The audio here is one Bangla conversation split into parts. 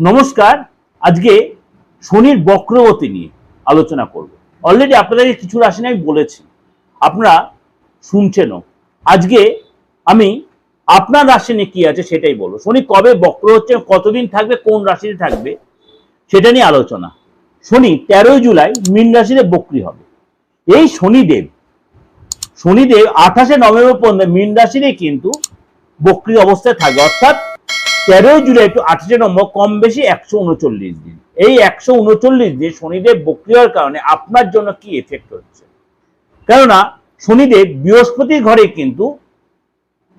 নমস্কার, আজকে শনির বক্রগতি নিয়ে আলোচনা করব। অলরেডি আপনাদেরকে কিছু রাশি আমি বলেছি। আপনারা শুনছেনও। আজকে আমি আপনার রাশি নিয়ে কি আছে সেটাই বলব। শনি কবে বক্র হচ্ছে, কতদিন থাকবে, কোন রাশিতে থাকবে, সেটা নিয়ে আলোচনা। শনি তেরোই জুলাই মীন রাশিতে বক্রি হবে। এই শনিদেব শনিদেব আঠাশে নভেম্বর পর্যন্ত মীন রাশিতে কিন্তু বক্রি অবস্থায় থাকবে। অর্থাৎ তেরোই জুলাই টু আঠাশে নম্বর, কম বেশি একশো উনচল্লিশ দিন। এই একশো উনচল্লিশ দিন শনিদেব বক্রি হওয়ার কারণে আপনার জন্য কি এফেক্ট হচ্ছে? কেননা, শনিদেব বৃহস্পতির ঘরে কিন্তু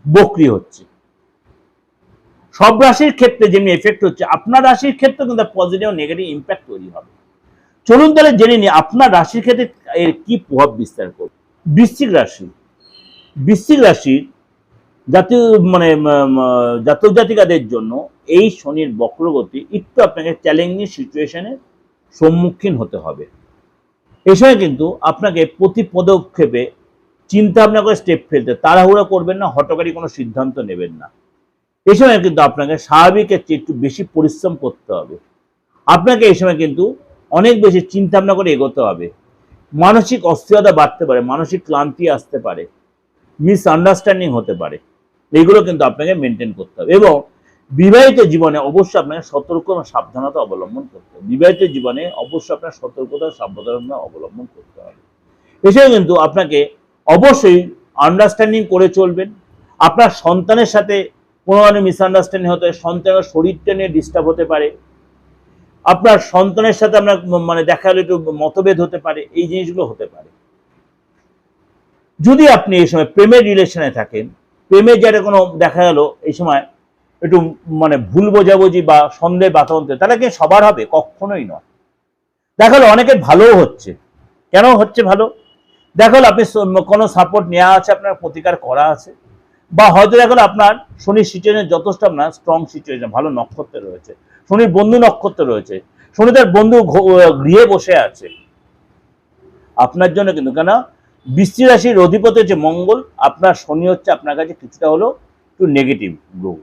বক্রি হচ্ছে। সব রাশির ক্ষেত্রে যেমনি এফেক্ট হচ্ছে, আপনার রাশির ক্ষেত্রে কিন্তু পজিটিভ নেগেটিভ ইম্প্যাক্ট তৈরি হবে। চলুন তাহলে জেনে নিই, আপনার রাশির ক্ষেত্রে এর কি প্রভাব বিস্তার করবে? বৃশ্চিক রাশি। বৃশ্চিক রাশির জাতীয় মানে জাতক জাতিকাদের জন্য এই শনির বক্রগতি একটু আপনাকে চ্যালেঞ্জিং সিচুয়েশনের সম্মুখীন হতে হবে। এই সময় কিন্তু আপনাকে প্রতি পদক্ষেপে চিন্তা ভাবনা করে স্টেপ ফেলতে, তাড়াহুড়া করবেন না, হটকারী কোনো সিদ্ধান্ত নেবেন না। এই সময় কিন্তু আপনাকে স্বাভাবিকের চেয়ে একটু বেশি পরিশ্রম করতে হবে। আপনাকে এই সময় কিন্তু অনেক বেশি চিন্তা ভাবনা করে এগোতে হবে। মানসিক অস্থিরতা বাড়তে পারে, মানসিক ক্লান্তি আসতে পারে মিসআন্ডারস্ট্যান্ডিং হতে পারে। এইগুলো কিন্তু আপনাকে মেনটেন করতে হবে। এবং বিবাহিত জীবনে অবশ্যই আপনাকে সতর্ক এবং সাবধানতা অবলম্বন করতে হবে। বিবাহিত জীবনে অবশ্যই আপনার সতর্কতা, সাবধানতা অবলম্বন করতে হবে। এছাড়া কিন্তু আপনাকে অবশ্যই আন্ডারস্ট্যান্ডিং করে চলবেন। আপনার সন্তানের সাথে কোনো ধরনের মিসআন্ডারস্ট্যান্ডিং হতে সন্তানের শরীরটা নিয়ে ডিস্টার্ব হতে পারে। আপনার সন্তানের সাথে আপনার মানে দেখা গেলো একটু মতভেদ হতে পারে, এই জিনিসগুলো হতে পারে। যদি আপনি এই সময় প্রেমের রিলেশনে থাকেন প্রেমের যারা কোনো দেখা গেল এই সময়, একটু মানে ভুল বোঝাবুঝি বা সন্দেহ বাতাবরণ তাহলে কি সবার হবে? কখনোই নয়। দেখা গেলো অনেকের ভালোও হচ্ছে। কেন হচ্ছে ভালো? দেখা গেলো আপনি কোনো সাপোর্ট নেওয়া আছে, আপনার প্রতিকার করা আছে, বা হয়তো দেখা গেলো আপনার শনির সিচুয়েশন যথেষ্ট আপনার স্ট্রং সিচুয়েশন ভালো নক্ষত্রে রয়েছে, শনির বন্ধু নক্ষত্র রয়েছে শনি তার বন্ধু গৃহে বসে আছে। আপনার জন্য কিন্তু কেন বৃষ্টি রাশির অধিপতি হচ্ছে মঙ্গল, আপনার শনি হচ্ছে আপনার কাছে কিছুটা হলো একটু নেগেটিভ গ্রহ।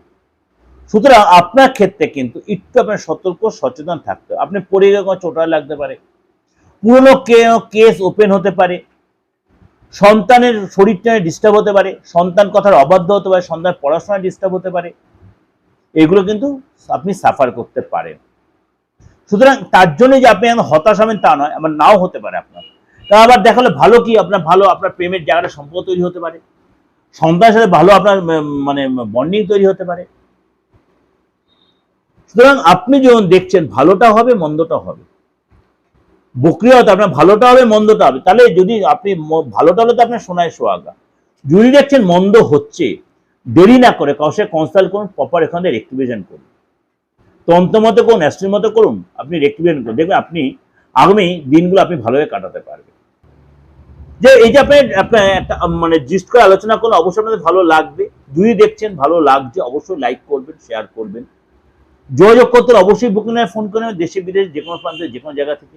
সুতরাং আপনার ক্ষেত্রে কিন্তু একটু আপনার সতর্ক, সচেতন থাকতে হবে। আপনি পড়ে কোনো চোটা লাগতে পারে। পুরনো কেস ওপেন হতে পারে। সন্তানের শরীরটা ডিস্টার্ব হতে পারে। সন্তান কথার অবাধ্য হতে পারে। সন্তান পড়াশোনায় ডিস্টার্ব হতে পারে। এগুলো কিন্তু আপনি সাফার করতে পারেন। সুতরাং তার জন্য যে আপনি এখন হতাশ হবেন তা নয়, আমার নাও হতে পারে আপনার। তা আবার দেখালে ভালো কি? আপনার ভালো, আপনার প্রেমের জায়গাটা সম্পর্ক তৈরি হতে পারে। সন্তানের সাথে ভালো আপনার মানে বন্ডিং তৈরি হতে পারে। সুতরাং আপনি যখন দেখছেন ভালোটা হবে, মন্দটা হবে। বক্রিয়া হতে আপনার ভালোটা হবে, মন্দটা হবে। তাহলে যদি আপনি ভালোটা হলে তো আপনার সোনায় সোয়াগা যদি দেখছেন মন্দ হচ্ছে, দেরি না করে কাউকে কনসাল্ট করুন প্রপার এখান থেকে রেক্টিভেশন করুন। তন্ত্র মতো করুন অ্যাস্ট্রির মতো করুন, আপনি রেক্টিভেশন করুন। দেখবেন আপনি আগামী দিনগুলো আপনি ভালোভাবে কাটাতে পারবেন। যে এই যে আপনি একটা মানে জিস্ট করে আলোচনা করলে অবশ্যই আপনাদের ভালো লাগবে। যদি দেখছেন ভালো লাগছে, অবশ্যই লাইক করবেন শেয়ার করবেন। যোগাযোগ করতে অবশ্যই বুকিং ফোন করে দেশে বিদেশে যে কোনো প্রান্তে, যে কোনো জায়গা থেকে।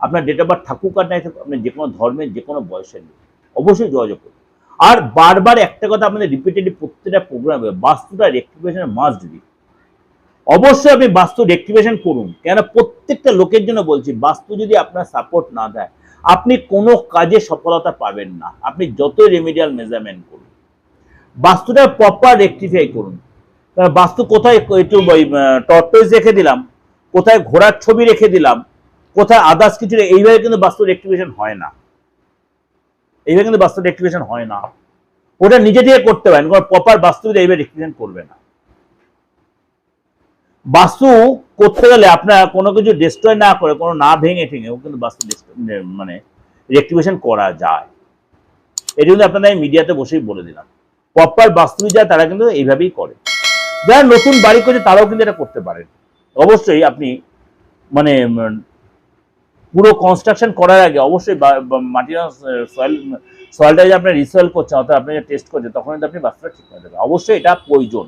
আপনার ডেট অফ বার্থ থাকুক আর নাই থাকুক, আপনি যে কোনো ধর্মের, যে কোনো বয়সের লোক। অবশ্যই যোগাযোগ করুন। আর বারবার একটা কথা আপনাদের রিপিটেডলি প্রত্যেকটা প্রোগ্রামে বাস্তুটা রেক্টিভেশনের মাস্ট দিই অবশ্যই আপনি বাস্তু রেক্টিভেশন করুন। কেন প্রত্যেকটা লোকের জন্য বলছি, বাস্তু যদি আপনার সাপোর্ট না দেয় আপনি কোনো কাজে সফলতা পাবেন না। আপনি যতই রেমিডিয়াল মেজারমেন্ট করুন, বাস্তুটা প্রপার রেক্টিফাই করুন। কারণ বাস্তু কোথায় একটু টর্টোইজ রেখে দিলাম, কোথায় ঘোড়ার ছবি রেখে দিলাম, কোথায় আদার্স কিছু এইভাবে কিন্তু বাস্তু রেক্টিভেশন হয় না। এইভাবে কিন্তু বাস্তু রেক্টিভেশন হয় না। ওটা নিজে থেকে করতে পারেন, কোনো প্রপার বাস্তু এইভাবে রেক্টিভেশন করবে না। বাস্তু করতে গেলে আপনার কোনো কিছু ডিস্ট্রয় না করে, কোনো না ভেঙে ঠেঙে কিন্তু বাস্তু মানে রেক্টিভেশন করা যায়। এটা কিন্তু আপনাদের আমি মিডিয়াতে বসেই বলে দিলাম। প্রপার বাস্তু যায় তারা কিন্তু এইভাবেই করে। যারা নতুন বাড়ি করছে তারাও কিন্তু এটা করতে পারেন। অবশ্যই আপনি মানে পুরো কনস্ট্রাকশন করার আগে অবশ্যই মাটির সয়েল সয়েলটা যে আপনার রিসয়েল করছেন, অর্থাৎ আপনি টেস্ট করছেন, তখন কিন্তু আপনি বাস্তুটা ঠিক করে দেবেন। অবশ্যই এটা প্রয়োজন।